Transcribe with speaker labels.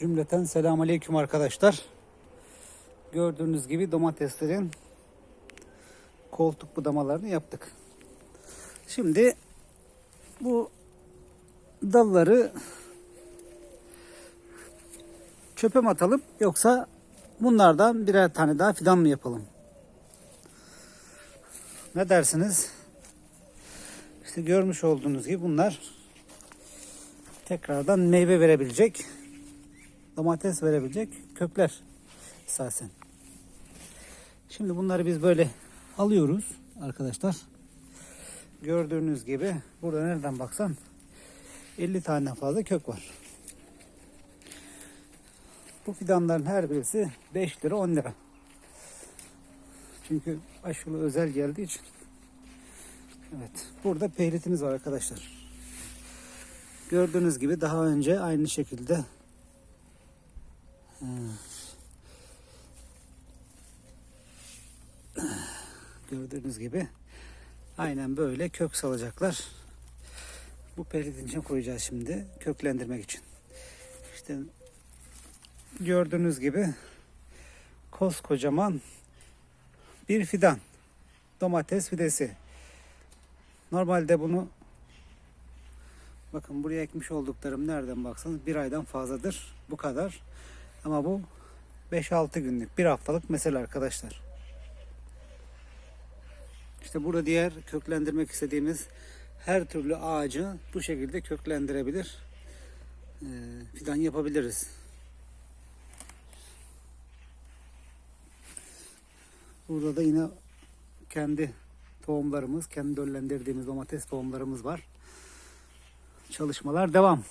Speaker 1: Cümleten selamun aleyküm arkadaşlar. Gördüğünüz gibi domateslerin koltuk budamalarını yaptık. Şimdi bu dalları çöpe mi atalım yoksa bunlardan birer tane daha fidan mı yapalım? Ne dersiniz? İşte görmüş olduğunuz gibi bunlar tekrardan meyve verebilecek, domates verebilecek kökler esasen. Şimdi bunları biz böyle alıyoruz arkadaşlar. Gördüğünüz gibi burada nereden baksan 50 tane fazla kök var. Bu fidanların her birisi 5 lira 10 lira. Çünkü aşılı özel geldiği için. Evet. Burada peyritimiz var arkadaşlar. Gördüğünüz gibi daha önce aynı şekilde Hmm. gördüğünüz gibi aynen böyle kök salacaklar. Bu peritin içine koyacağız şimdi köklendirmek için. İşte gördüğünüz gibi koskocaman bir fidan. Domates fidesi. Normalde bunu bakın buraya ekmiş olduklarım nereden baksanız bir aydan fazladır. Bu kadar. Ama bu 5-6 günlük bir haftalık mesele arkadaşlar. İşte burada diğer köklendirmek istediğimiz her türlü ağacı bu şekilde köklendirebilir. Ee, fidan yapabiliriz. Burada da yine kendi tohumlarımız, kendi döllendirdiğimiz domates tohumlarımız var. Çalışmalar devam.